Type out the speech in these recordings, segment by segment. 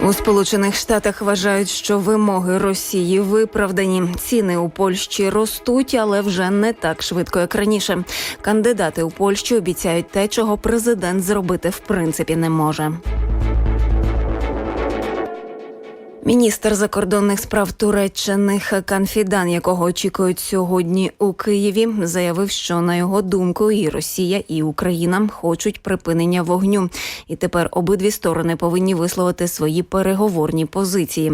У Сполучених Штатах вважають, що вимоги Росії виправдані. Ціни у Польщі ростуть, але вже не так швидко, як раніше. Кандидати у Польщі обіцяють те, чого президент зробити в принципі не може. Міністр закордонних справ Туреччини Хакан Фідан, якого очікують сьогодні у Києві, заявив, що на його думку і Росія, і Україна хочуть припинення вогню, і тепер обидві сторони повинні висловити свої переговорні позиції.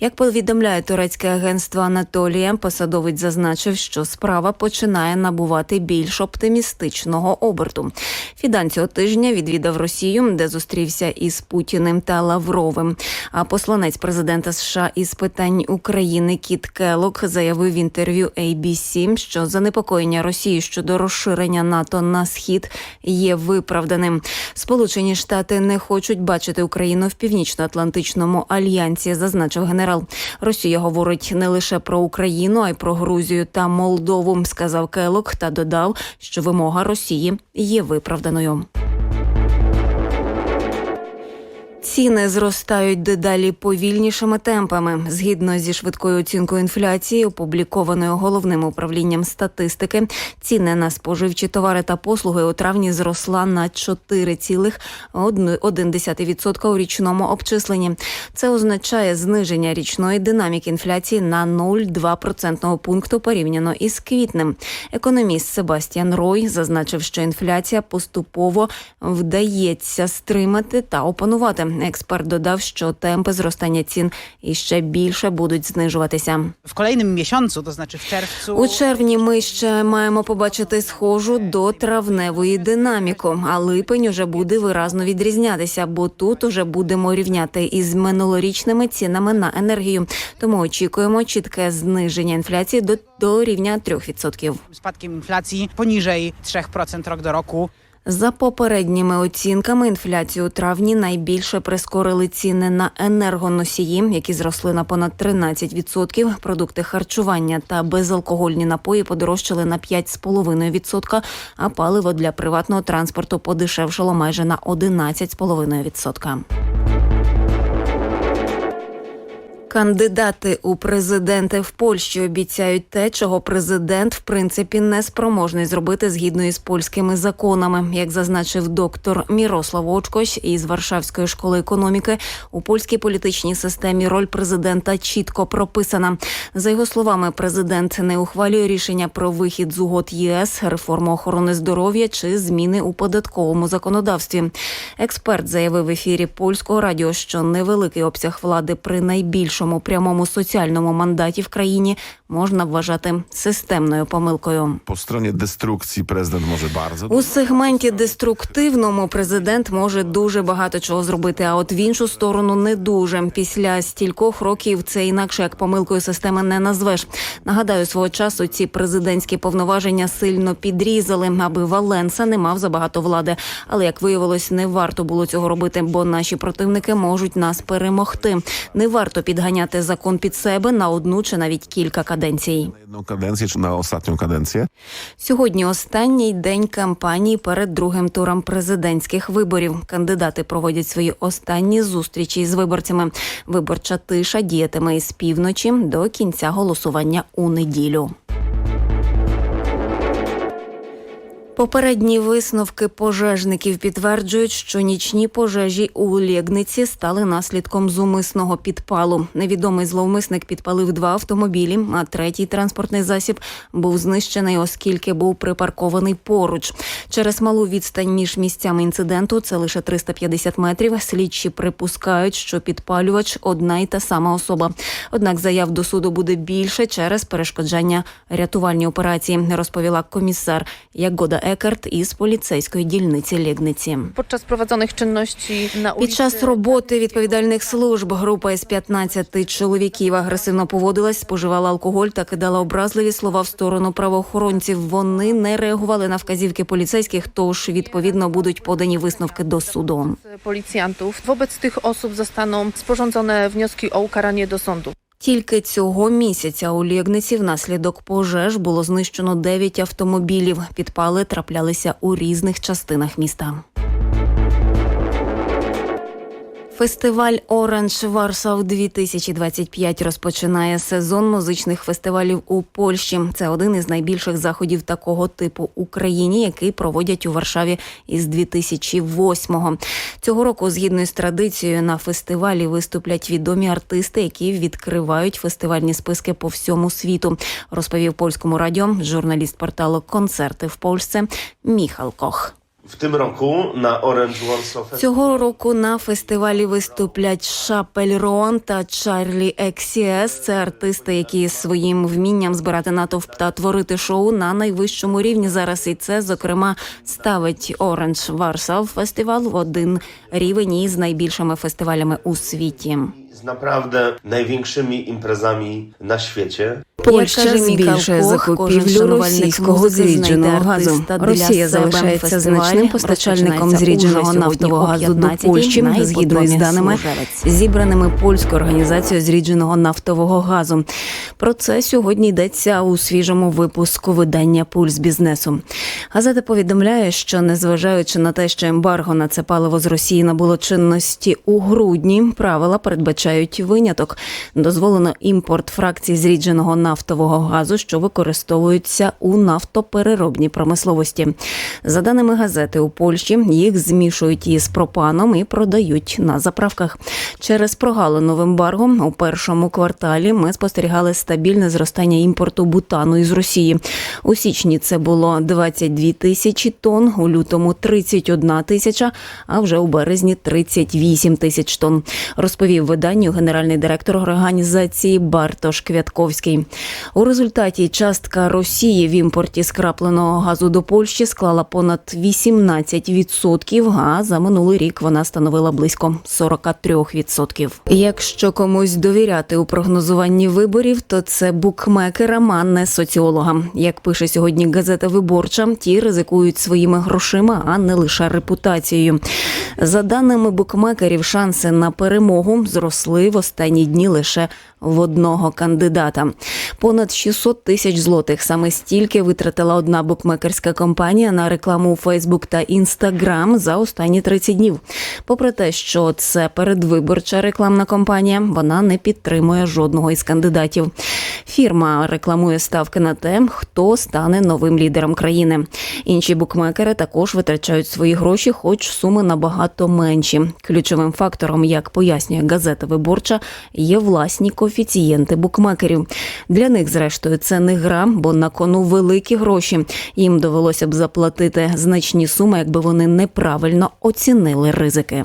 Як повідомляє турецьке агентство Анатолія, посадовець зазначив, що справа починає набувати більш оптимістичного оберту. Фідан цього тижня відвідав Росію, де зустрівся із Путіним та Лавровим. А посланець президента США із питань України Кіт Келок заявив в інтерв'ю ABC, що занепокоєння Росії щодо розширення НАТО на схід є виправданим. Сполучені Штати не хочуть бачити Україну в північно-атлантичному альянсі, зазначив генерал. Росія говорить не лише про Україну, а й про Грузію та Молдову, сказав Келок та додав, що вимога Росії є виправданою. Ціни зростають дедалі повільнішими темпами. Згідно зі швидкою оцінкою інфляції, опублікованою головним управлінням статистики, ціни на споживчі товари та послуги у травні зросла на 4,1% у річному обчисленні. Це означає зниження річної динаміки інфляції на 0,2 процентного пункту порівняно із квітнем. Економіст Себастьян Рой зазначив, що інфляція поступово вдається стримати та опанувати. Експерт додав, що темпи зростання цін іще більше будуть знижуватися. W kolejnym miesiącu, to znaczy w czerwcu. У червні ми ще маємо побачити схожу до травневої динаміку, а липень уже буде виразно відрізнятися, бо тут уже будемо рівняти із минулорічними цінами на енергію. Тому очікуємо чітке зниження інфляції до, до рівня 3%. Spadkiem inflacji poniżej 3% rok do roku. За попередніми оцінками, інфляцію у травні найбільше прискорили ціни на енергоносії, які зросли на понад 13%. Продукти харчування та безалкогольні напої подорожчали на 5,5%, а паливо для приватного транспорту подешевшало майже на 11,5%. Кандидати у президенти в Польщі обіцяють те, чого президент в принципі не спроможний зробити згідно із польськими законами. Як зазначив доктор Мірослав Очкось із Варшавської школи економіки, у польській політичній системі роль президента чітко прописана. За його словами, президент не ухвалює рішення про вихід з угод ЄС, реформу охорони здоров'я чи зміни у податковому законодавстві. Експерт заявив в ефірі польського радіо, що невеликий обсяг влади при найбільшому прямому соціальному мандаті в країні можна вважати системною помилкою. Po stronie destrukcji prezydent może bardzo. У сегменті деструктивному президент може дуже багато чого зробити, а от в іншу сторону не дуже. Після стількох років це інакше як помилкою системи не назвеш. Нагадаю, свого часу ці президентські повноваження сильно підрізали, аби Валенса не мав забагато влади. Але як виявилось, не варто було цього робити, бо наші противники можуть нас перемогти. Не варто підганяти закон під себе на одну чи навіть кілька каденцій. Na каденцію чи на останню каденцію? Сьогодні останній день кампанії перед другим туром президентських виборів. Кандидати проводять свої останні зустрічі з виборцями. Виборча тиша діятиме із півночі до кінця голосування у неділю. Попередні висновки пожежників підтверджують, що нічні пожежі у Лєгниці стали наслідком зумисного підпалу. Невідомий зловмисник підпалив два автомобілі, а третій транспортний засіб був знищений, оскільки був припаркований поруч. Через малу відстань між місцями інциденту, це лише 350 метрів. Слідчі припускають, що підпалювач одна й та сама особа. Однак заяв до суду буде більше через перешкоджання рятувальній операції, розповіла комісар Ягода Екерт із поліцейської дільниці na Під час роботи відповідальних служб група із 15 чоловіків агресивно поводилась, споживала алкоголь та кидала образливі слова в сторону правоохоронців. Вони не реагували на вказівки поліцейських, тож відповідно будуть подані висновки до суду. policjantów. Wobec tych osób zostaną sporządzone wnioski o ukaranie do sądu. Тільки цього місяця у Лєгниці внаслідок пожеж було знищено 9 автомобілів. Підпали траплялися у різних частинах міста. Фестиваль Оранж Варсав 2025 розпочинає сезон музичних фестивалів у Польщі. Це один із найбільших заходів такого типу Україні, який проводять у Варшаві із 2008-го. Цього року, згідно з традицією, на фестивалі виступлять відомі артисти, які відкривають фестивальні списки по всьому світу. Розповів польському радіо журналіст порталу Концерти в Польщі Міхал Кох. W tym roku na Orange Warsaw Цього року на фестивалі виступлять Шапель Рон та Чарлі Ексіес. Це артисти, які своїм вмінням збирати натовп та творити шоу на найвищому рівні зараз. І це зокрема ставить Оранж Варсав фестивал в один рівень із найбільшими фестивалями у світі. z naprawdę największymi imprezami na świecie. Польща збільшує закупівлю російського зрідженого газу. Росія залишається значним постачальником зрідженого нафтового газу до Польщі, згідно із даними зібраними польською організацією зрідженого нафтового газу. Про це сьогодні йдеться у свіжому випуску видання Пульс бізнесу. Газета повідомляє, що незважаючи на те, що ембарго на це паливо з Росії набуло чинності у грудні, правила передбачають виняток. Дозволено імпорт фракцій зрідженого нафтового газу, що використовуються у нафтопереробній промисловості. За даними газети, у Польщі їх змішують із пропаном і продають на заправках. Через прогалину в ембарго у першому кварталі ми спостерігали стабільне зростання імпорту бутану із Росії. У січні це було 22 тисячі тонн, у лютому 31 тисяча, а вже у березні 38 тисяч тонн. Розповів виданню генеральний директор організації Бартош Квятковський. У результаті частка Росії в імпорті скрапленого газу до Польщі склала понад 18%, а за минулий рік вона становила близько 43%. Якщо комусь довіряти у прогнозуванні виборів, то це букмекерам, а не соціологам. Як пише сьогодні газета Виборча, ті ризикують своїми грошима, а не лише репутацією. За даними букмекерів, шанси на перемогу зросли в останні дні лише в одного кандидата. Понад 600 тисяч злотих саме стільки витратила одна букмекерська компанія на рекламу у Фейсбук та Інстаграм за останні 30 днів. Попри те, що це передвиборча рекламна кампанія, вона не підтримує жодного із кандидатів. Фірма рекламує ставки на те, хто стане новим лідером країни. Інші букмекери також витрачають свої гроші, хоч суми набагато менші. Ключовим фактором, як пояснює газета Виборча, є власні коефіцієнти букмекерів. Для них, зрештою, це не гра, бо на кону великі гроші. Їм довелося б заплатити значні суми, якби вони неправильно оцінили ризики.